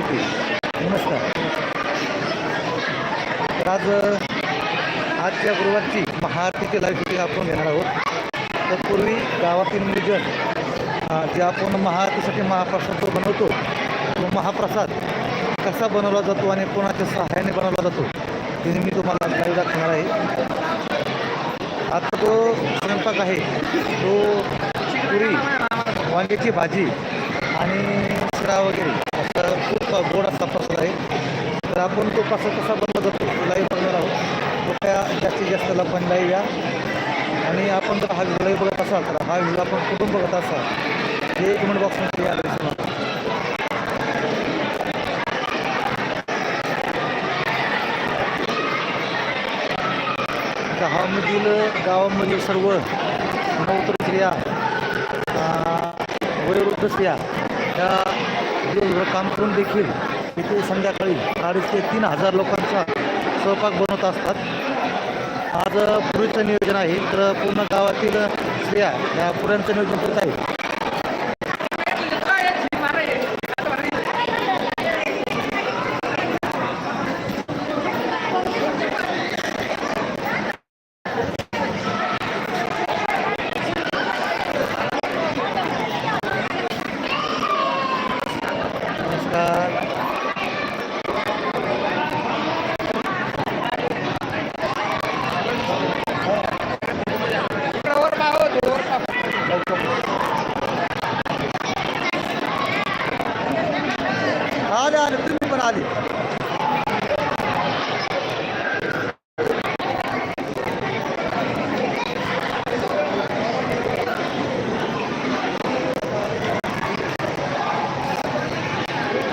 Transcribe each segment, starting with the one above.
येते नमस्कार. तर आज आजच्या गुरुवारची महाआरतीची लाईव्ह शूटिंग आपण घेणार आहोत. तत्पूर्वी गावातील नियोजन जे आपण महाआरतीसाठी महाप्रसाद जो बनवतो तो महाप्रसाद कसा बनवला जातो आणि कोणाच्या सहाय्याने बनवला जातो हे मी तुम्हाला लाईव्ह दाखवणार आहे. आता तो स्वयंपाक आहे तो पुरी वांग्याची भाजी आणि शिरा वगैरे. खूप गोड असा प्रसाद आहे. तर आपण तो कसा कसा बनवला जातो लाईव्ह बघणार आहोत. कृपया जास्तीत जास्त लोकांनी लाईव्ह या. आणि आपण जर हा व्हिडिओ बघत असाल तर हा व्हिडिओ आपण कुठून बघत असाल हे कमेंट बॉक्समध्ये या गावामधील गावामधील सर्व नवतर स्त्रिया वयोवृद्ध स्त्रिया जे काम करून देखील इथे संध्याकाळी अडीच ते तीन हजार लोकांचा स्वयंपाक बनवत असतात. आज पुरीचं नियोजन आहे. तर पूर्ण गावातील स्त्रिया या पुऱ्यांचं नियोजन करत आहेत. तुम्ही पण आले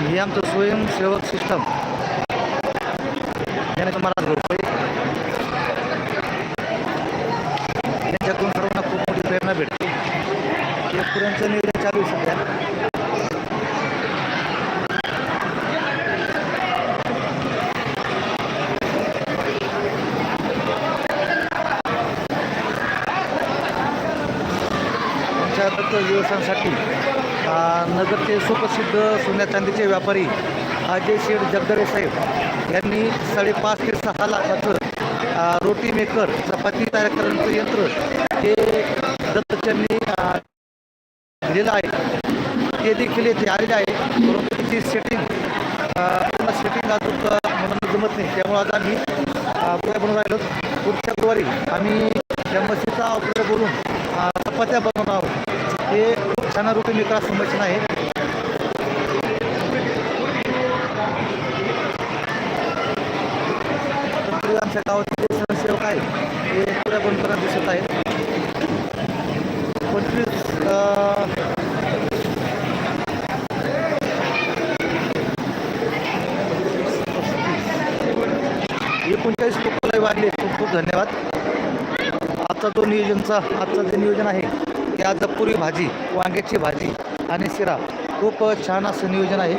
हे आमचं स्वयंसेवक सिस्टम याने महाराज ग्रुप आहे यांच्यातून सर्वांना खूप मोठी प्रेरणा भेटते शेतकऱ्यांचं नियोजन चालू आहे सध्या त्यांच्या दत्त व्यवसायांसाठी नगरचे सुप्रसिद्ध सोन्या चांदीचे व्यापारी अजय शेठ जगदरे साहेब यांनी साडेपाच ते सहा लाखाचं रोटी मेकर चपाती तयार करण्याचं यंत्र हे दत्तच्यांनी दिलेलं आहे. ते देखील येथे आलेले आहे. परंतु त्याची सेटिंग पूर्ण सेटिंग अजून म्हणून जमत नाही. त्यामुळे आज आम्ही पुढे बनवून राहिलो. पुढच्या गुरुवारी आम्ही त्या मशीचा ऑपरेटर बोलून चपात्या बनवणार आहोत. हे खूप छान रोटी मेकर असं आहे. तत्पूर्वी आमच्या गावाचे स्वयंसेवक आहे हे पुऱ्या बनकरांना दिसत आहेत. पंचवीस एकोणचाळीस लोकांना वाढले. खूप खूप धन्यवाद. आजचा जो नियोजनचा आजचं जे नियोजन आहे ते आज पुरी भाजी वांग्याची भाजी आणि शिरा खूप छान असं नियोजन आहे.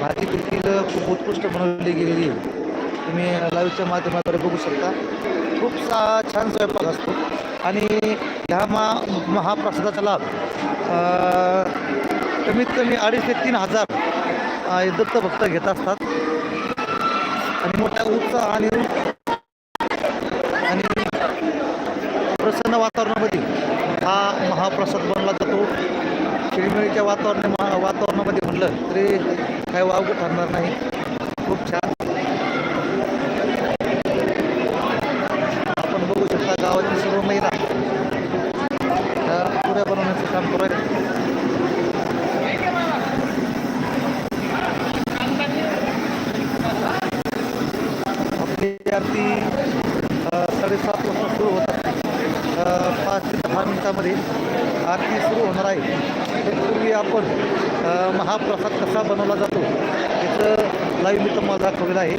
भाजी देखील खूप उत्कृष्ट बनवली गेलेली आहे. तुम्ही लाईव्हच्या माध्यमाद्वारे बघू शकता. खूप सा छान स्वयंपाक असतो. आणि ह्या मा महाप्रसादाचा लाभ कमीत कमी अडीच ते तीन हजार दत्त दत्तभक्त घेत असतात. आणि मोठ्या उत्साह आणि आणि प्रसन्न वातावरणामध्ये हा महाप्रसाद बनला जातो. शिळमिळीच्या वातावरण वातावरणामध्ये म्हणलं तरी काही वावगं ठरणार नाही खूप छान आपण बघू शकता गावातील सर्व महिला त्या पुऱ्या बनवण्याचं काम करू आहेत आपली आरती अ, साडेसात वाजता सुरू होतात अ, पाच ते दहा मिनिटामध्ये आरती आहे तत्पूर्वी आपण महाप्रसाद कसा बनवला जातो याचं लाईव्ह मी तुम्हाला दाखवलेलं आहे.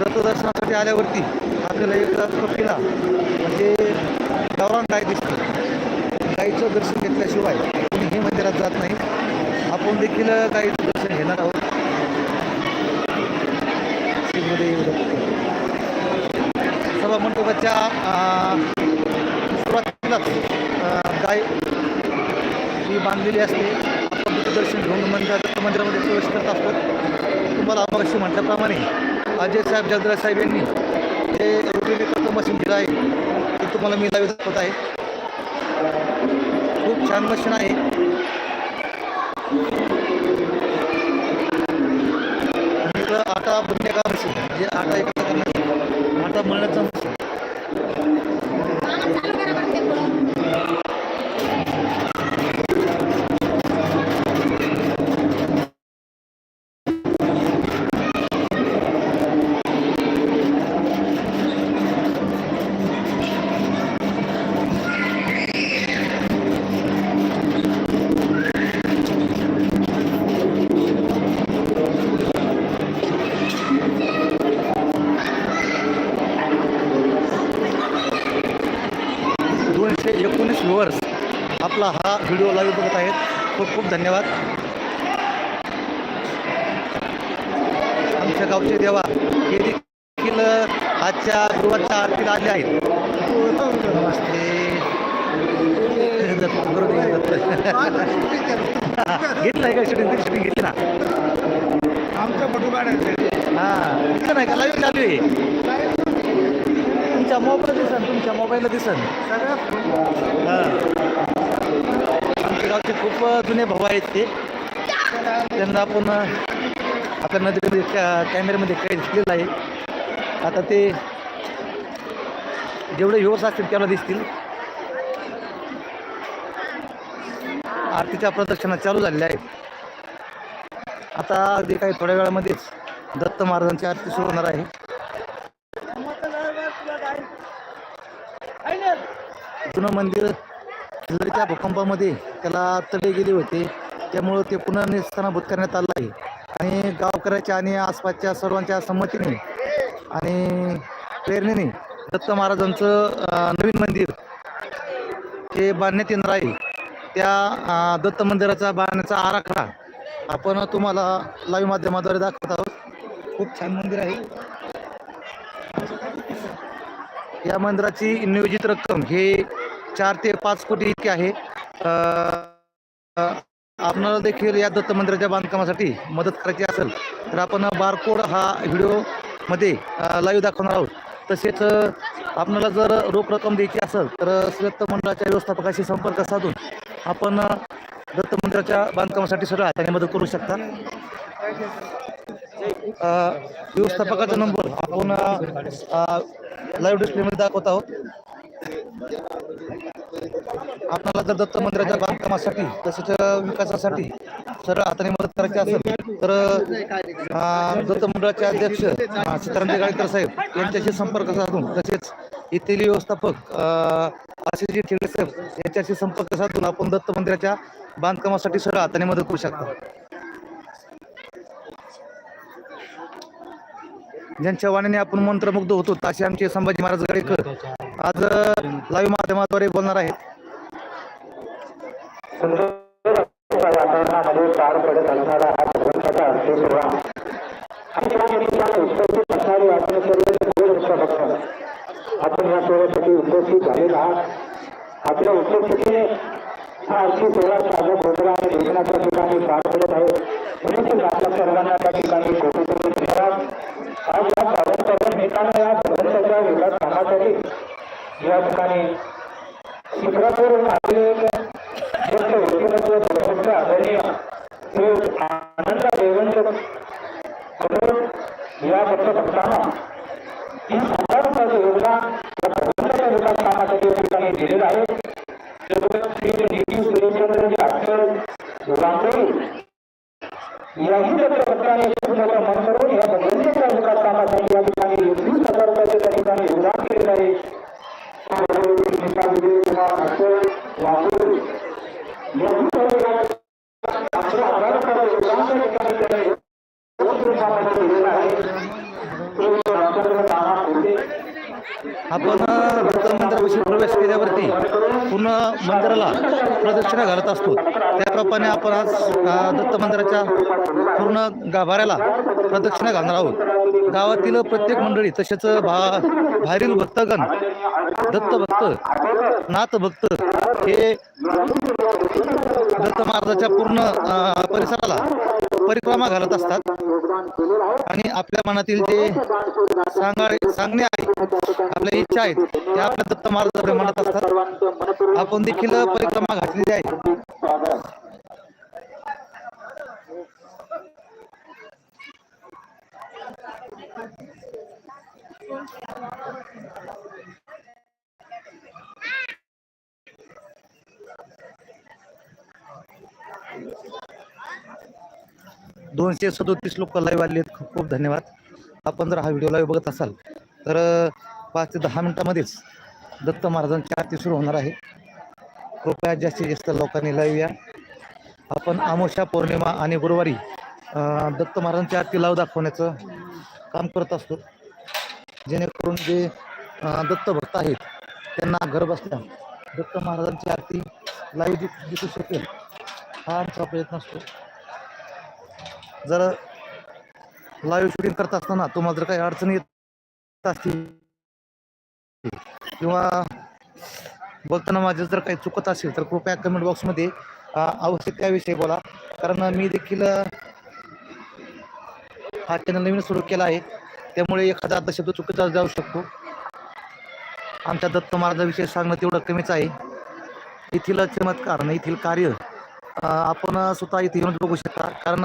दत्तदर्शनासाठी आल्यावरती आपल्याला एक कपिला म्हणजे गावरान गाय दिसते. गाईचं दर्शन घेतल्याशिवाय कोणीही मंदिरात जात नाही. आपण देखील गाईचं दर्शन घेणार आहोत. सभा मंडपाच्या सुरुवातीलाच अं, ही बांधलेली असते. आपण दर्शन घेऊन मंदिर मंदिरामध्ये प्रवेश करत असतो. तुम्हाला मगाशी म्हटल्याप्रमाणे अजय साहेब जगदराज साहेब यांनी हे रुटीन मशीन दिलं आहे. ते तुम्हाला मी लाईव्ह दाखवत आहे. खूप छान मशीन आहे. आटा बुंदे मशीन जे म्हणजे आटा एकत्र करण्याचं आटा मळण्याचं खूप खूप धन्यवाद. आमच्या गावचे देवा हे देखील आजच्या गुरुवारच्या आरतीला आले आहेत. घेतलं आहे का शूटिंग शूटिंग घेतली ना? आमचं फोटो काढायचं हां. इथं नाही का? लाईव्ह चालू आहे. तुमच्या मोबाईल दिसन तुमच्या मोबाईलला दिसन. हां. आमच्या गावचे खूप जुने भाऊ आहेत ते. त्यांना आपण आपल्या नदीमध्ये कॅमेऱ्यामध्ये काही आहे. आता ते जेवढे व्ह्युअर्स असतील त्याला दिसतील. आरतीच्या प्रदर्शना चालू झालेल्या आहेत. आता अगदी काही थोड्या वेळामध्येच दत्त महाराजांची आरती सुरू होणार आहे. जुनं मंदिर त्या भूकंपामध्ये त्याला तडे गेले होते. त्यामुळं ते पुन्हा निस्थानाभूत करण्यात आलं आहे. आणि गावकऱ्याच्या आणि आसपासच्या सर्वांच्या संमतीने आणि प्रेरणेने दत्त महाराजांचं नवीन मंदिर हे बांधण्यात येणार आहे. त्या दत्त मंदिराचा बांधण्याचा आराखडा आपण तुम्हाला लाईव्ह माध्यमाद्वारे दाखवत आहोत. खूप छान मंदिर आहे. या मंदिराची नियोजित रक्कम हे चार ते पाच कोटी इतके आहे. आपणाला देखील या दत्त मंदिराच्या बांधकामासाठी मदत करायची असेल तर आपण बारकोड हा व्हिडिओमध्ये लाईव्ह दाखवणार आहोत. तसेच आपणाला जर रोख रक्कम द्यायची असेल तर दत्त मंडळाच्या व्यवस्थापकाशी संपर्क साधून आपण दत्त मंदिराच्या बांधकामासाठी सुद्धा हाताने मदत करू शकता. व्यवस्थापकाचा नंबर आपण लाईव्ह डिस्प्लेमध्ये दाखवत आहोत. आपल्याला जर दत्त मंदिराच्या बांधकामासाठी तसेच विकासासाठी सरळ हाताने मदत करायची असेल तर दत्त मंडळाचे अध्यक्ष सीताराम गाळकर साहेब यांच्याशी संपर्क साधून तसेच येथील व्यवस्थापक आशिषजी ठेगडे साहेब यांच्याशी संपर्क साधून आपण दत्त मंदिराच्या बांधकामासाठी सरळ हाताने मदत करू शकता. ज्यांच्या वाणीने आपण मंत्रमुग्ध होतो असे आमचे संभाजी महाराज गाडेकर आज लाईव्ह माध्यमाद्वारे बोलणार आहेत. आपण या सोहळ्यासाठी उपस्थित झालेला आहात आपल्या उपस्थितीने हा आरती सोहळा साधा खोबरा आणि भोजनाच्या ठिकाणी पार पडत आहे म्हणून आपल्या सर्वांना त्या ठिकाणी आज या पावन नेताना या भगवंताच्या विकास कामासाठी या ठिकाणी शिखरापूर आलेले ज्येष्ठ व्यक्तिमत्व सर्वोच्च आदरणीय श्री आनंद देवंत करोड या भक्तभक्तांना ही हजार रुपयाचं योगदान या भगवंताच्या विकास कामासाठी या ठिकाणी दिलेलं आहे त्याबरोबर श्री निधी सुरेशचंद्रजी आठवड रांगोळी याही भक्तभक्तांनी खूप मोठं मन करून या भगवंताच्या विकास कामासाठी या ठिकाणी एकवीस हजार रुपयाचं त्या ठिकाणी योगदान केलेलं आहे आपण अ, दत्त मंदिरापाशी प्रवेश केल्यावरती पूर्ण मंदिराला प्रदक्षिणा घालत असतो त्याप्रमाणे आपण आज अ, दत्त मंदिराच्या पूर्ण गाभाऱ्याला प्रदक्षिणा घालणार आहोत. गावातील प्रत्येक मंडळी तसेच भा बाहेरील भक्तगण दत्त भक्त नाथ भक्त हे दत्त महाराजाच्या पूर्ण परिसराला परिक्रमा घालत असतात. आणि आपल्या मनातील जे सांगा सांगणे आहे आपल्या इच्छा आहेत त्या आपल्या दत्त महाराजाकडे म्हणत असतात. आपण देखील परिक्रमा घातलेली आहे. दोनशे सदोतीस लोक लाईव्ह आले आहेत. खूप खूप धन्यवाद. आपण जर हा व्हिडिओ लाईव्ह बघत असाल तर पाच ते दहा मिनिटामध्येच दत्त महाराजांची आरती सुरू होणार आहे. कृपया जास्तीत जास्त लोकांनी लाईव्ह या. आपण आमोशा पौर्णिमा आणि गुरुवारी दत्त महाराजांची आरती लाईव्ह दाखवण्याचं काम करत असतो. जेणेकरून जे दत्तभक्त दत्त भक्त आहेत त्यांना घर बसल्या दत्त महाराजांची आरती लाईव्ह दि दिसू शकेल हा आमचा प्रयत्न असतो. जर लाईव्ह शूटिंग करत असताना तुम्हाला जर काही अडचणी येत असतील किंवा बोलताना माझं जर काही चुकत असेल तर कृपया कमेंट बॉक्समध्ये अवश्य त्याविषयी बोला. कारण मी देखील हा चॅनल नवीन सुरू केला आहे. त्यामुळे एखादा अर्धा शब्द चुकीचा जाऊ शकतो. आमच्या दत्त महाराजाविषयी सांगणं तेवढं कमीच आहे. येथील चमत्कार आणि येथील कार्य आपण स्वतः इथे येऊन बघू शकता. कारण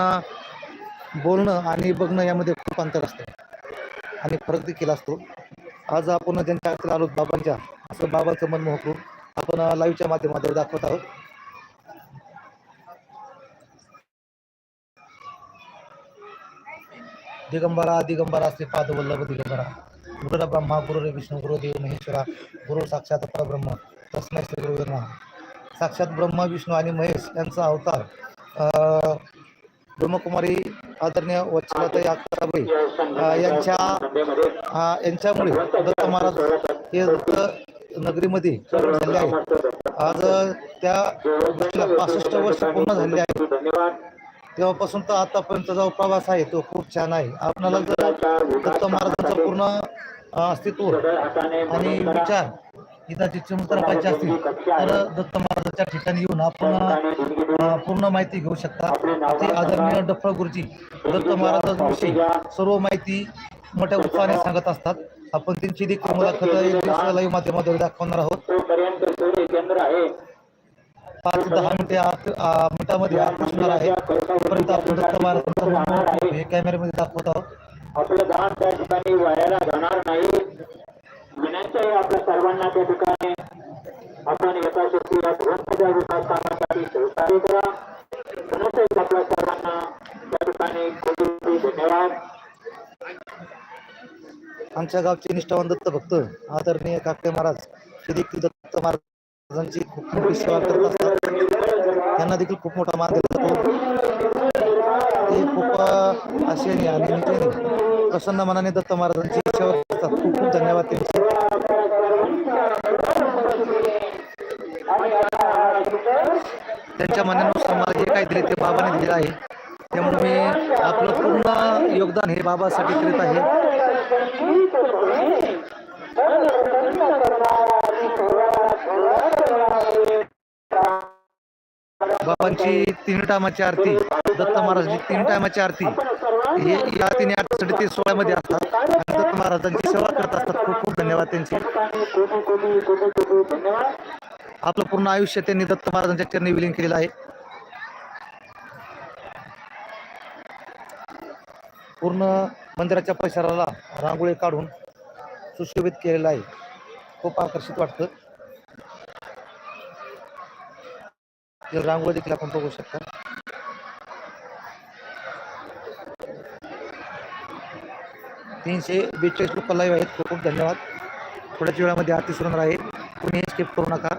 बोलणं आणि बघणं यामध्ये खूप अंतर असतं. आणि फरक देखील असतो. आज आपण ज्यांच्या आलो बाबांच्या असं बाबांचं मन मोहकून आपण लाईव्हच्या माध्यमातून दाखवत आहोत. दिगंबरा दिगंबरा श्री पादवल्लभ दिगंबरा. गुरुरा ब्रह्मा गुरु विष्णू गुरुदेव महेश्वरा गुरु साक्षात परब्रह्म तस्मै श्री गुरु नमः. साक्षात ब्रह्मा विष्णू आणि महेश यांचा अवतार अं, ब्रह्मकुमारी आदरणीय वत्सलाताई अक्काबाई यांच्या यांच्यामुळे दत्त महाराज हे दत्त नगरीमध्ये झाले आहेत. आज त्या पासष्ट वर्ष पूर्ण झाले आहेत. तेव्हापासून तर आतापर्यंत जो प्रवास आहे तो खूप छान आहे. आपल्याला जर दत्त महाराजांचं पूर्ण अस्तित्व आणि विचार इथं चमत्कार पाहिजे असतील तर दत्त महाराजांच्या ठिकाणी येऊन आपण पूर्ण माहिती घेऊ शकता. ते आदरणीय डफळ गुरुजी दत्त महाराजांविषयी सर्व माहिती मोठ्या उत्साहाने सांगत असतात. आपण त्यांची देखील मुलाखत लाईव्ह माध्यमाद्वारे दाखवणार आहोत. पाच दहा मिनिटे आत आ, मिनिटामध्ये आहे. तोपर्यंत आपण दत्त महाराजांचं मनमोहक हे कॅमेऱ्यामध्ये दाखवत आहोत. आपलं दान त्या ठिकाणी वायाला जाणार नाही. विनंती आहे आपल्या सर्वांना त्या ठिकाणी आपण ग्रंथाच्या रूपात कामासाठी सहकार्य करा. एकदा आपल्या सर्वांना त्या ठिकाणी धन्यवाद. आमच्या गावचे निष्ठावान दत्त भक्त आदरणीय काकडे महाराज हे देखील दत्त महाराजांची खूप मोठी सेवा करत असतात. त्यांना देखील खूप मोठा मान दिला जातो. ते खूप अ, आशेने आणि निष्ठेने प्रसन्न मनाने दत्त महाराजांची इच्छा खूप खूप धन्यवाद त्यांचे. त्यांच्या मनानुसार मला जे काही दिले ते बाबाने दिलेलं आहे त्यामुळे मी आपलं पूर्ण योगदान हे बाबासाठी करीत आहे. बाबांची तीन टायमाची आरती दत्त महाराजांची तीन टायमाची आरती हे या तीन आरतीसाठी ते सोहळ्यामध्ये असतात. आणि दत्त महाराजांची सेवा करत असतात. खूप खूप धन्यवाद त्यांचे. आपलं पूर्ण आयुष्य त्यांनी दत्त महाराजांच्या चरणी विलीन केलेलं आहे. पूर्ण मंदिराच्या परिसराला रांगोळी काढून सुशोभित केलेलं आहे. खूप आकर्षित वाटतं ही रांगोळी देखील आपण बघू शकता. तीनशे बेचाळीस लोक लाईव्ह आहेत. खूप खूप धन्यवाद. थोड्याच वेळामध्ये आरती सुरू होणार आहे. कोणी स्किप करू नका.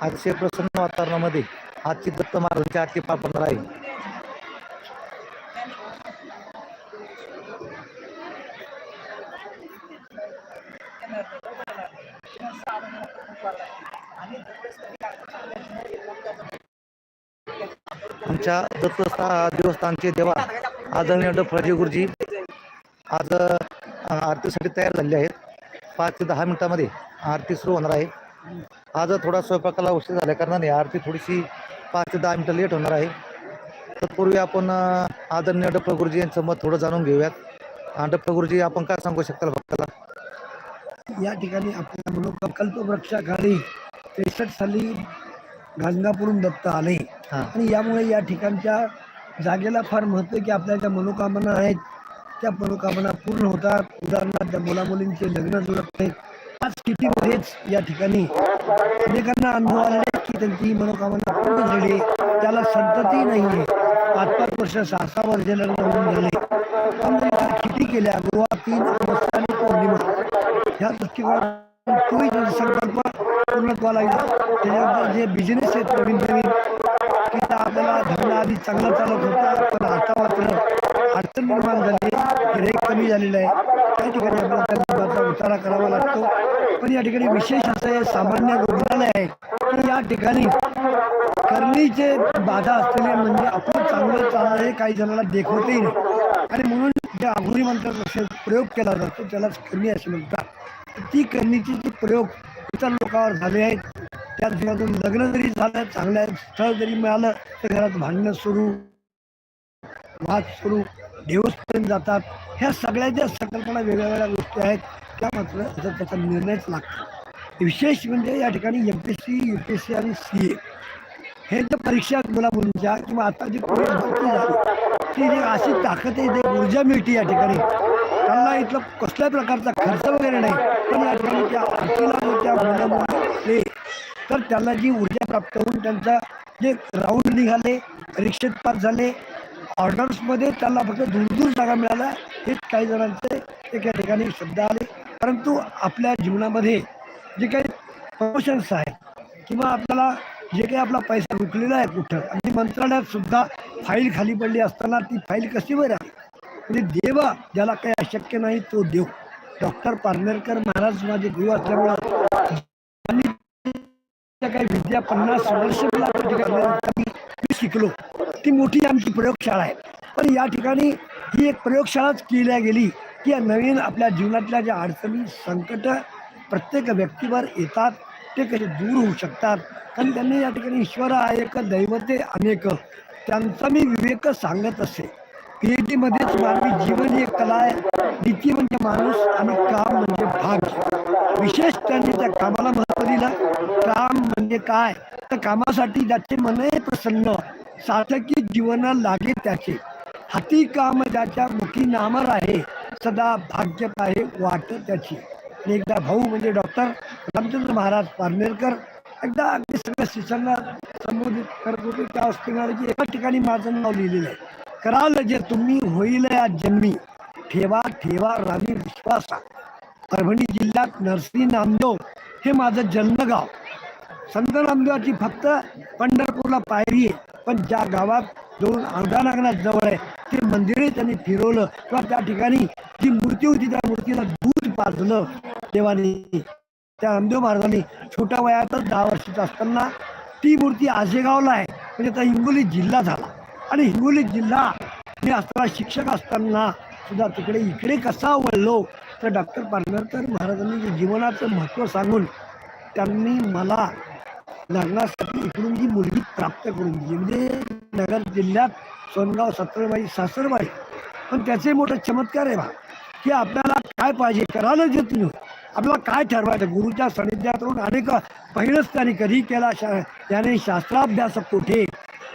अतिशय प्रसन्न वातावरणामध्ये आजची दत्त महाराजांची आरती पार पडणार आहे. आमच्या दत्त देवस्थानचे देवा आदरणीय फळजी गुरुजी आज आरतीसाठी तयार झालेले आहेत. पाच ते दहा मिनिटामध्ये आरती सुरू होणार आहे. आज थोडा स्वयंपाकाला उशीर झाल्या कारणाने आरती थोडीशी पाच ते दहा मिनटं लेट होणार आहे. तत्पूर्वी आपण आदरणीय डफर गुरुजी यांचं मत थोडं जाणून घेऊयात. अ, गुरुजी आपण काय सांगू शकता भक्ताला या ठिकाणी आपल्या मनोकल्प वृक्षाखाली त्रेसष्ट साली गाणगापूरून दत्त आले. आणि यामुळे या ठिकाणच्या जागेला फार महत्त्व की आपल्या ज्या मनोकामना आहेत त्या मनोकामना पूर्ण होतात. उदाहरणार्थ त्या मुलामुलींचे लग्न जुळत नाहीत आज सिटीमध्येच या ठिकाणी अनेकांना अनुभव आले की त्यांची ही मनोकामना पूर्ण झाली त्याला संतती नाही आहे. पाच पाच वर्ष सहा सहा वर्ष लग्न होऊन झाले पण किती केल्या? गुरुवार तीन आणि पौर्णिमा. ह्या दृष्टिकोनात तोही संकल्प पूर्णत्वाला येईल त्याच्यानंतर जे बिझनेस आहेत नवीन नवीन की आपल्याला धंदा आधी चांगला चालत होता पण आता मात्र अडचण निर्माण झाली रेट कमी झालेलं आहे त्या ठिकाणी आपल्याला त्या धंद्याचा उतारा करावा लागतो पण या ठिकाणी विशेष असं हे सामान्य रुग्णालय आहे की या ठिकाणी करणीचे बाधा असलेले म्हणजे आपलं चांगलं चालणं हे काही जणांना देखवतही नाही। आणि म्हणून जे आघोरी मंत्राचा प्रयोग केला जातो त्यालाच करणी असे म्हणतात ती करण्याचे जे प्रयोग इतर लोकांवर झाले आहेत त्या दिवसातून लग्न जरी झालं चांगलं स्थळ जरी मिळालं तर घरात भांडणं सुरू वाद सुरू देवस्थान जातात. ह्या सगळ्या ज्या संकल्पना वेगळ्या वेगळ्या गोष्टी आहेत. त्या मात्र त्याचा निर्णयच लागतो. विशेष म्हणजे या ठिकाणी M P S C U P S C आणि सी ए हे जे परीक्षा आहेत मुला मुलींच्या किंवा आता जी पोलीस भरती झाली ती जी अशी ताकद आहे जी ऊर्जा मिळते या ठिकाणी त्यांना इथलं कसल्याही प्रकारचा खर्च वगैरे नाही. पण या ठिकाणी त्या आरतीला त्या तर त्यांना जी ऊर्जा प्राप्त होऊन त्यांचा जे राऊंड निघाले परीक्षेत पास झाले ऑर्डर्समध्ये त्यांना फक्त दूर दूर जागा मिळाल्या हेच काही जणांचे एका ठिकाणी शब्द आले. परंतु आपल्या जीवनामध्ये जे काही प्रमोशन्स आहेत किंवा आपल्याला जे काही आपला पैसा रुकलेला आहे कुठं आणि मंत्रालयात सुद्धा फाईल खाली पडली असताना ती फाईल कशी बरं आहे? म्हणजे देव ज्याला काही अशक्य नाही तो देव. डॉक्टर पारनेरकर महाराज माझे गुरु असल्यामुळे काही विद्या पन्नास वर्ष मला मी मी शिकलो. ती मोठी आमची प्रयोगशाळा आहे. पण या ठिकाणी ही एक प्रयोगशाळाच केल्या गेली की या नवीन आपल्या जीवनातल्या ज्या अडचणी संकट प्रत्येक व्यक्तीवर येतात ते कसे दूर होऊ शकतात? कारण त्यांनी या ठिकाणी ईश्वर हा एक दैवते अनेक. त्यांचा मी विवेक सांगत असे. पी मानवी जीवन ही एक कला आहे. नीती म्हणजे माणूस आणि काम म्हणजे भाग्य विशेष त्यांनी त्या कामाला महत्त्व दिलं. काम म्हणजे काय? तर कामासाठी ज्याचे मनही प्रसन्न सार्थकी जीवन लागे त्याचे. हाती काम ज्याच्या मुखी नामर आहे सदा भाग्य पाहे वाट त्याची. आणि एकदा भाऊ म्हणजे डॉक्टर रामचंद्र महाराज पारनेरकर एकदा अगदी सगळ्या शिष्यांना संबोधित करत होते. त्या असताना एका ठिकाणी माझं नाव लिहिलेलं आहे. कराल जे तुम्ही होईल या जन्मी ठेवा ठेवा रामी विश्वासा. परभणी जिल्ह्यात नरसी नामदेव हे माझं जन्मगाव. संत नामदेवाची फक्त पंढरपूरला पायरी आहे पण ज्या गावात दोन नागनाथ जवळ आहे ते मंदिरही त्यांनी फिरवलं. किंवा त्या ठिकाणी जी मूर्ती होती त्या मूर्तीला दूध पाजलं देवानी. त्या नामदेव महाराजांनी छोट्या वयातच दहा वर्षाचा असताना ती मूर्ती आजेगावला आहे. म्हणजे आता हिंगोली जिल्हा झाला. आणि हिंगोली जिल्हा मी असताना शिक्षक असताना सुद्धा तिकडे इकडे कसा वळलो तर डॉक्टर पारनेरकर महाराजांनी जे जीवनाचं महत्त्व सांगून त्यांनी मला लग्नासाठी इकडून जी मुलगी प्राप्त करून दिली म्हणजे नगर जिल्ह्यात सोनगाव सत्रबाई सासरबाई पण त्याचे मोठे चमत्कार आहे बा की आपल्याला काय पाहिजे करायला जे तुम्ही आपल्याला काय ठरवायचं गुरुच्या सानिध्यात अनेक पहिलंच त्याने कधी केला शा त्याने शास्त्राभ्यास कोठे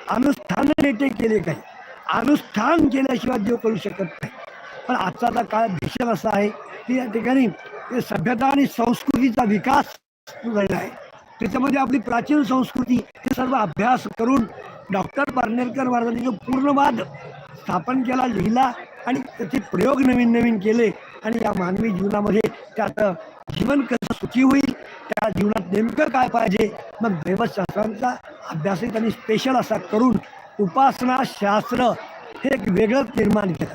अनुष्ठान नेते केले काही. अनुष्ठान केल्याशिवाय देव करू शकत नाही. पण आजचा काळ भीषण असा आहे की या ठिकाणी हे सभ्यता आणि संस्कृतीचा विकास झालेला आहे. त्याच्यामध्ये आपली प्राचीन संस्कृती हे सर्व अभ्यास करून डॉक्टर पारनेरकर महाराजांनी जो पूर्णवाद स्थापन केला लिहिला आणि त्याचे प्रयोग नवीन नवीन केले आणि या मानवी जीवनामध्ये त्याचं जीवन कसं सुखी होईल त्या जीवनात नेमकं काय पाहिजे मग दैवशास्त्रांचा अभ्यासही त्यांनी स्पेशल असा करून उपासना शास्त्र हे एक वेगळंच निर्माण केलं.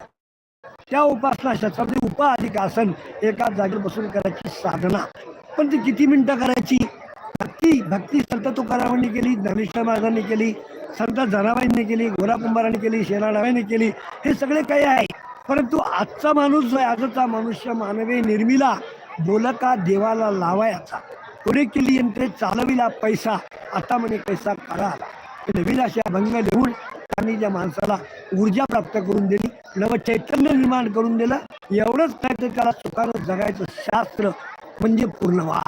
त्या उपासना शास्त्रामध्ये उपाधिक आसन एका जागेवर बसून करायची साधना. पण ती किती मिनटं करायची? भक्ती भक्ती संत तुकारामांनी केली ज्ञानेश्वर महाराजांनी केली संत जनाबाईंनी केली गोरा कुंभाराने केली शेनाडाबाईंनी केली हे सगळे काही आहे. परंतु आजचा माणूस जो आहे आजचा मनुष्य मानवी निर्मिला बोलका देवाला लावायचा. पुढे केली यंत्रे चालविला पैसा आता म्हणे पैसा काळा आला. नवीन अशा भंग लिहून त्यांनी त्या माणसाला ऊर्जा प्राप्त करून दिली नवं चैतन्य निर्माण करून दिलं एवढंच काय तर त्याला सुखानं जगायचं शास्त्र म्हणजे पूर्णवा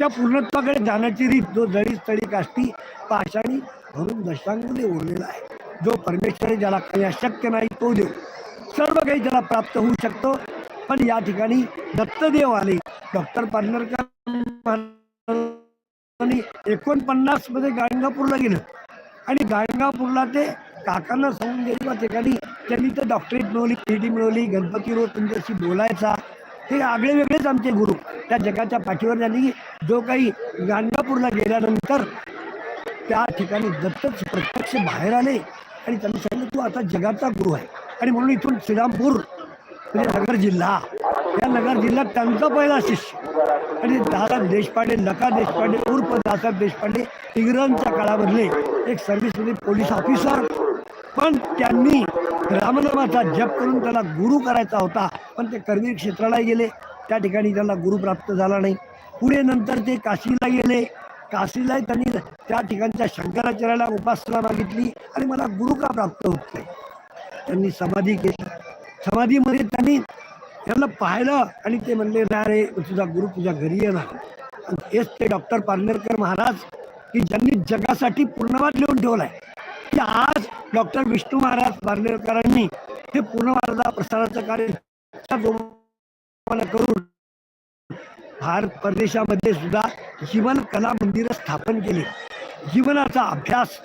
त्या पूर्णत्वाकडे जाण्याची रीत जो जळी स्थळी काष्टी पाषाणी म्हणून दशांगुने उरलेला आहे. जो परमेश्वर ज्याला काही अशक्य नाही तो देव. सर्व काही त्याला प्राप्त होऊ शकतो. पण या ठिकाणी दत्तदेव आले. डॉक्टर पारनेरकर एकोणपन्नासमध्ये गाणगापूरला गेलं. आणि गाणगापूरला ते काकांना सांगून गेले त्या ठिकाणी त्यांनी तर डॉक्टरेट मिळवली पी डी मिळवली गणपती रोज तुमच्याशी बोलायचा. हे आगळे वेगळेच आमचे गुरु. त्या जगाच्या पाठीवर त्यांनी जो काही गाणगापूरला गेल्यानंतर त्या ठिकाणी दत्तच प्रत्यक्ष बाहेर आले आणि त्यांनी सांगितलं तू आता जगाचा गुरु आहे. आणि म्हणून इथून श्रीरामपूर म्हणजे नगर जिल्हा. या नगर जिल्ह्यात त्यांचा पहिला शिष्य. आणि दादा देशपांडे लका देशपांडे उर्फ दासाहेब देशपांडे इंग्रजांच्या काळामधले एक सर्व्हिसमध्ये पोलीस ऑफिसर पण त्यांनी रामनामाचा जप करून त्याला गुरु करायचा होता पण ते करवीर क्षेत्राला गेले. त्या ठिकाणी त्याला गुरु प्राप्त झाला नाही. पुढे नंतर ते काशीला गेले. काशीलाही त्यांनी त्या ठिकाणच्या शंकराचार्याला उपासना मागितली आणि मला गुरु का प्राप्त होत नाही? त्यांनी समाधी केली. समाधीमध्ये त्यांनी त्यांना पाहिलं आणि ते म्हणले ना रे तुझा गुरु तुझ्या घरी येणार. हेच ते डॉक्टर पारनेरकर महाराज की ज्यांनी जगासाठी पूर्णवाद लिहून ठेवलाय. की आज डॉक्टर विष्णू महाराज पारनेरकरांनी हे पुनर्वार्धा प्रसाराचं कार्य करून भारत परदेशामध्ये सुद्धा जीवन कला मंदिरं स्थापन केली. जीवनाचा अभ्यास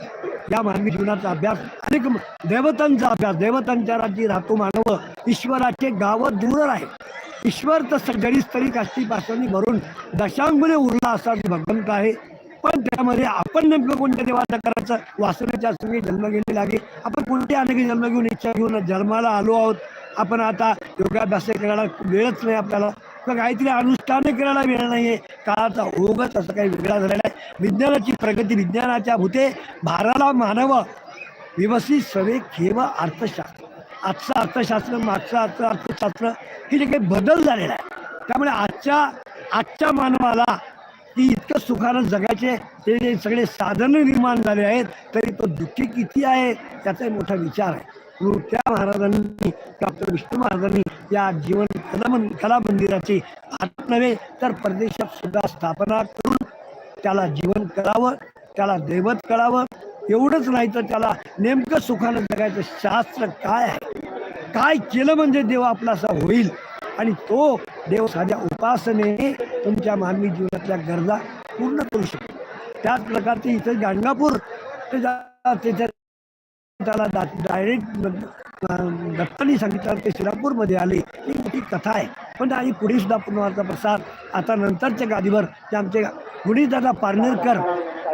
या मानवी जीवनाचा अभ्यास अनेक देवतांचा अभ्यास देवतांच्या राज्य राहतो मानव ईश्वराचे गाव दूर आहे ईश्वर तर सगळी स्तरी काष्टीपासून भरून दशांगुने उरला असा भगवंत आहे. पण त्यामध्ये आपण नेमकं कोणत्या देवाचं करायचं? वासनाच्या सगळे जन्म घेतलेला लागे. आपण कोणते अनेक जन्म घेऊन इच्छा घेऊन जन्माला आलो आहोत? आपण आता योगाभ्यास करायला वेळच नाही आपल्याला. किंवा काहीतरी अनुष्ठान करायला वेळ नाही आहे काळाचा ओघच असं काही वेगळा झालेला आहे. विज्ञानाची प्रगती विज्ञानाच्या भूते भाराला मानव व्यवस्थित सवे खेव अर्थशास्त्र. आजचं अर्थशास्त्र मागचं आजचं अर्थशास्त्र हे जे काही बदल झालेला आहे. त्यामुळे आजच्या आजच्या मानवाला की इतकं सुखानं जगायचे ते जे सगळे साधनं निर्माण झाले आहेत तरी तो दुःखी किती आहे त्याचा मोठा विचार आहे. म्हणून त्या महाराजांनी डॉक्टर विष्णू महाराजांनी या जीवन कला कला मंदिराची भारत नव्हे तर परदेशात सुद्धा स्थापना करून त्याला जीवन करावं त्याला दैवत कळावं एवढंच नाही तर त्याला नेमकं सुखानं जगायचं शास्त्र काय आहे? काय केलं म्हणजे देव आपलासा होईल? आणि तो देव साध्या उपासनेने तुमच्या मानवी जीवनातल्या गरजा पूर्ण करू शकतो. त्याच प्रकारचे इथे गाणगापूर ते जा- त्याच्या त्याला डायरेक्ट दत्तानी सांगितलं ते शिरापूरमध्ये आले. ही मोठी कथा आहे. पण आणि पुढे सुद्धा पुनवाचा प्रसार आता नंतरच्या गादीवर ते आमचे गुढीदादा पारनेरकर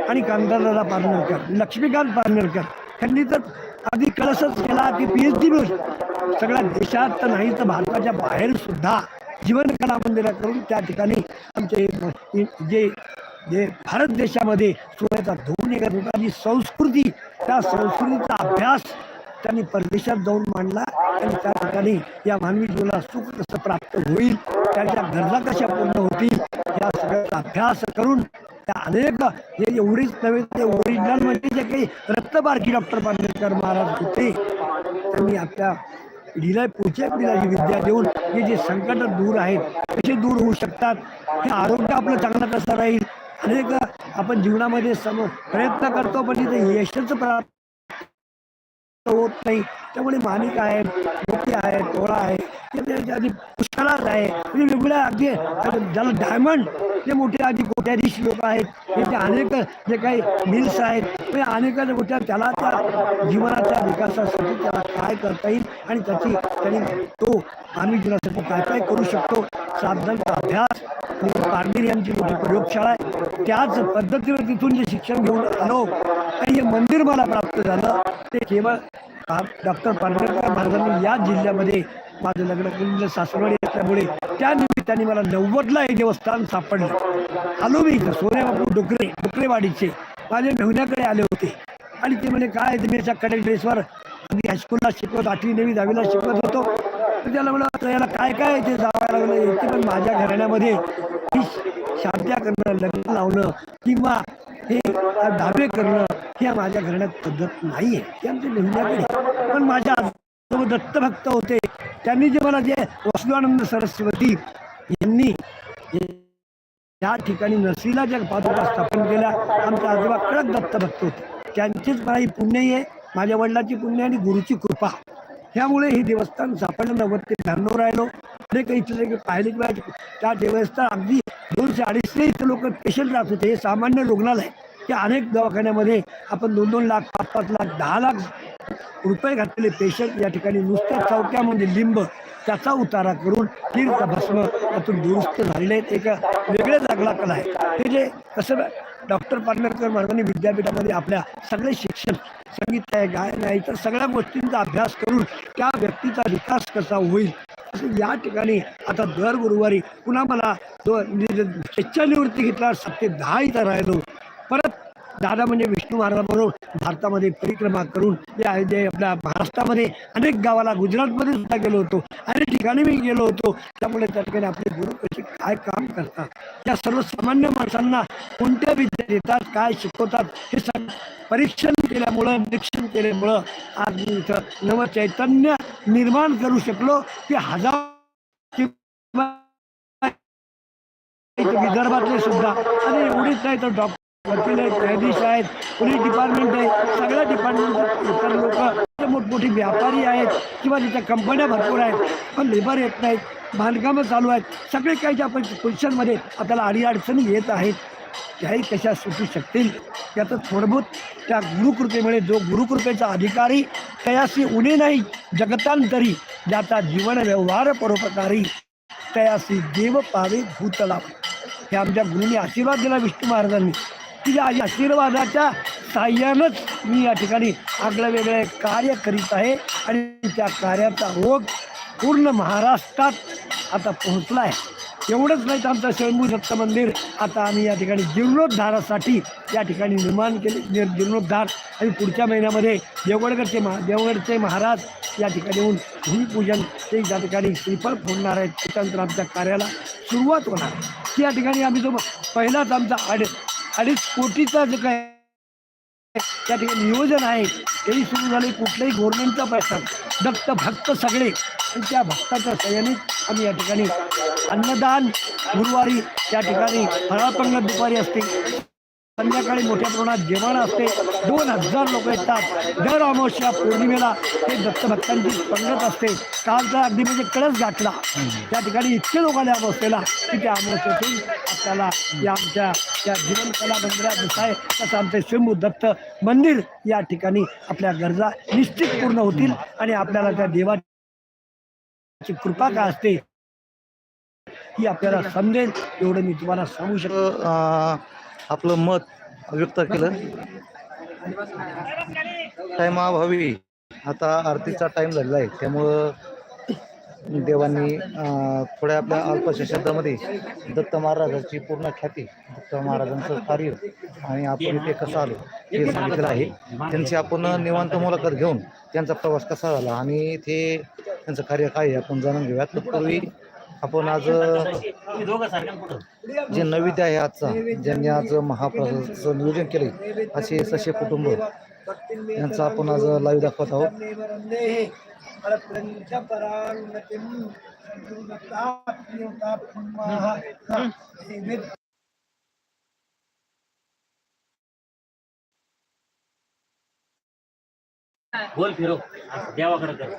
आणि कांतादादा पारनेरकर लक्ष्मीकांत पारनेरकर. त्यांनी तर आधी कळसच केला की पी एच डी मिळून. सगळ्या देशात तर नाही तर भारताच्या बाहेर सुद्धा जीवन कला मंदिरा करून त्या ठिकाणी आमचे जे जे भारत देशामध्ये सोन्याचा धुवून निघत होता जी संस्कृती त्या संस्कृतीचा अभ्यास त्यांनी परदेशात जाऊन मांडला आणि त्या ठिकाणी या मानवी जीवनाला सुख कसं प्राप्त होईल त्यांच्या गरजा कशा पूर्ण होतील या सगळ्याचा अभ्यास करून त्या अनेक हे एवढीच नव्हे ते ओरिजिनल म्हणजे जे काही रक्तबारकी डॉक्टर बांदेकर महाराज होते त्यांनी आपल्या पिढीला पुढच्या पिढीला जी विद्या देऊन हे जे संकट दूर आहेत कसे दूर होऊ शकतात हे आरोग्य आपलं चांगलं कसं राहील? अनेक आपण जीवनामध्ये सम प्रयत्न करतो पण तिथे यशच प्राप्त होत नाही. त्यामुळे माणिक आहे मोती आहे तोळा आहे आधी म्हणजे पुष्कळात आहे. म्हणजे वेगवेगळ्या अगदी ज्याला डायमंड ते मोठे आधी कोट्याधीश लोक आहेत. हे अनेक जे काही मिल्स आहेत म्हणजे अनेक मोठ्या त्याला त्या जीवनाच्या विकासासाठी त्याला काय करता येईल आणि त्याची त्यांनी तो मानवी जीवनासाठी काय काय करू शकतो साधनांचा अभ्यास आणि पारनेर यांची मोठी प्रयोगशाळा आहे. त्याच पद्धतीनं तिथून जे शिक्षण घेऊन आलो आणि हे मंदिर मला प्राप्त झालं ते केवळ डॉक्टर पारनेरकर महाराजांनी या जिल्ह्यामध्ये माझं लग्न केलेलं सासरवाडी असल्यामुळे त्या निमित्ताने मला नव्वदला हे देवस्थान सापडलं. आलो मी इथं सोन्याबापू डोकरे डोकरेवाडीचे. माझे मेहुण्याकडे आले होते. आणि ते म्हणे काय तुम्ही याच्या कडक ड्रेसवर? आम्ही हायस्कूलला शिकवत आठवी नवी दहावीला शिकवत होतो. त्याला म्हणलं याला काय काय ते जावं लागलं? येते पण माझ्या घराण्यामध्ये ही शांत्या करणं लग्न लावणं किंवा हे दावे करणं ह्या माझ्या घराण्यात पद्धत नाही आहे ते आमच्या पण माझ्या आजोबा दत्तभक्त होते. त्यांनी जे मला जे वसुदानंद सरस्वती यांनी या ठिकाणी नसरीला ज्या पादुका स्थापन केल्या आमच्या आजोबा कडक दत्तभक्त होते. त्यांचीच मला ही पुण्यही आहे. माझ्या वडिलाची पुण्य आणि गुरुची कृपा. ह्यामुळे हे देवस्थान सापडलं नव्वद ते ब्याण्णव राहिलो. अनेक इथले पाहिले पाहिजे त्या देवस्थान अगदी दोनशे अडीचशे इथं लोक पेशंट राहत होते. हे सामान्य रुग्णालय की अनेक दवाखान्यामध्ये आपण दोन दोन लाख पाच पाच लाख दहा लाख रुपये घातलेले पेशंट या ठिकाणी. नुसत्या चौक्या म्हणजे लिंब त्याचा उतारा करून तीर्थ भस्म त्यातून दुरुस्त झालेले आहेत. एक वेगळ्या लागला कला आहे. ते जे कसं डॉक्टर पारनेरकर महाराजांनी विद्यापीठामध्ये आपल्या सगळे शिक्षण संगीत आहे गायन आहे इतर सगळ्या गोष्टींचा अभ्यास करून त्या व्यक्तीचा विकास कसा होईल असं या ठिकाणी आता दर गुरुवारी पुन्हा मला जो म्हणजे स्वेच्छानिवृत्ती घेतला सप्ते दहा इथं राहिलो परत दादा म्हणजे विष्णू महाराजाबरोबर भारतामध्ये परिक्रमा करून जे जे आपल्या महाराष्ट्रामध्ये अनेक गावाला गुजरातमध्ये सुद्धा गेलो होतो. अनेक ठिकाणी मी गेलो होतो. त्यामुळे त्या ठिकाणी आपले गुरु कसे काय काम करतात? या सर्वसामान्य माणसांना कोणत्या विद्या देतात काय शिकवतात हे सग परीक्षण केल्यामुळं निरीक्षण केल्यामुळं आज मी इथं नवचैतन्य निर्माण करू शकलो. की हजार किंवा विदर्भातले सुद्धा. आणि एवढीच नाही तर डॉक्टर वकील आहेत न्यायाधीश आहेत पोलीस डिपार्टमेंट आहे सगळ्या डिपार्टमेंट इतर लोक मोठमोठे व्यापारी आहेत किंवा तिथं कंपन्या भरपूर आहेत पण लेबर येत नाहीत बांधकामं चालू आहेत सगळे काही ज्या पोझिशनमध्ये आपल्याला अडीअडचणी येत आहेत त्याही कशा सुटू शकतील? याचं थोडंबहुत त्या गुरुकृपेमुळे जो गुरुकृपेचा अधिकारी तयासी उणे नाही जगतांतरी ज्याचा जीवन व्यवहार परोपकारी तयासी देव पावे भूतला हे आमच्या गुरुंनी आशीर्वाद दिला विष्णू महाराजांनी. तिच्या या आशीर्वादाच्या साह्यानंच मी या ठिकाणी आगळं वेगळे कार्य करीत आहे आणि त्या कार्याचा रोग पूर्ण महाराष्ट्रात आता पोहोचला आहे. एवढंच नाही तर आमचं स्वयंभू दत्त मंदिर आता आम्ही या ठिकाणी जीर्णोद्धारासाठी या ठिकाणी निर्माण केले निर जीर्णोद्धार. आणि पुढच्या महिन्यामध्ये देवगडकरचे महा देवगडचे महाराज या ठिकाणी येऊन भूमिपूजन ते त्या ठिकाणी श्रीफळ फोडणार आहेत. त्याच्यानंतर आमच्या कार्याला सुरुवात होणार या ठिकाणी आम्ही जो पहिलाच आमचा आड अडीच कोटीचा जे काय त्या ठिकाणी नियोजन आहे तेही सुरू झाले. कुठल्याही गव्हर्नमेंटचा पैसा दत्त भक्त सगळे आणि त्या भक्ताच्या सह्याने आम्ही या ठिकाणी अन्नदान गुरुवारी त्या ठिकाणी फळापंगत दुपारी असते. संध्याकाळी मोठ्या प्रमाणात जेवण असते. दोन हजार लोक येतात. दर अमावस्या पौर्णिमेला ते दत्तभक्तांची पंगत असते. कालचा अगदी म्हणजे कळस गाठला. त्या ठिकाणी इतके लोक आले अमावस्येला की त्या अमावस्येतून आपल्याला या आमच्या या जीवनकला मंदिरात जसं आहे तसं आमचे स्वयंभू दत्त मंदिर या ठिकाणी आपल्या गरजा निश्चित पूर्ण होतील आणि आपल्याला त्या देवाची कृपा काय असते? ही आपल्याला समजेल एवढं मी तुम्हाला सांगू शकतो. आपलं मत व्यक्त केलं. टायमाभावी आता आरतीचा टाईम झालेला आहे. त्यामुळं देवांनी थोड्या आपल्या अल्पशा शब्दामध्ये दत्त महाराजांची पूर्ण ख्याती दत्त महाराजांचं कार्य आणि आपण इथे कसं आलो हे सांगितलेलं आहे. त्यांची आपण निवांत मुलाखत घेऊन त्यांचा प्रवास कसा झाला आणि ते त्यांचं कार्य काय आहे आपण जाणून घेऊयात तत्पूर्वी आपण आज जे नैवेद्य आहे आजचा ज्यांनी आज महाप्रसादाचं नियोजन केले असे सशे कुटुंब यांचा आपण आज लाईव्ह दाखवत आहोत. बोल फिरो देवाकडे कर.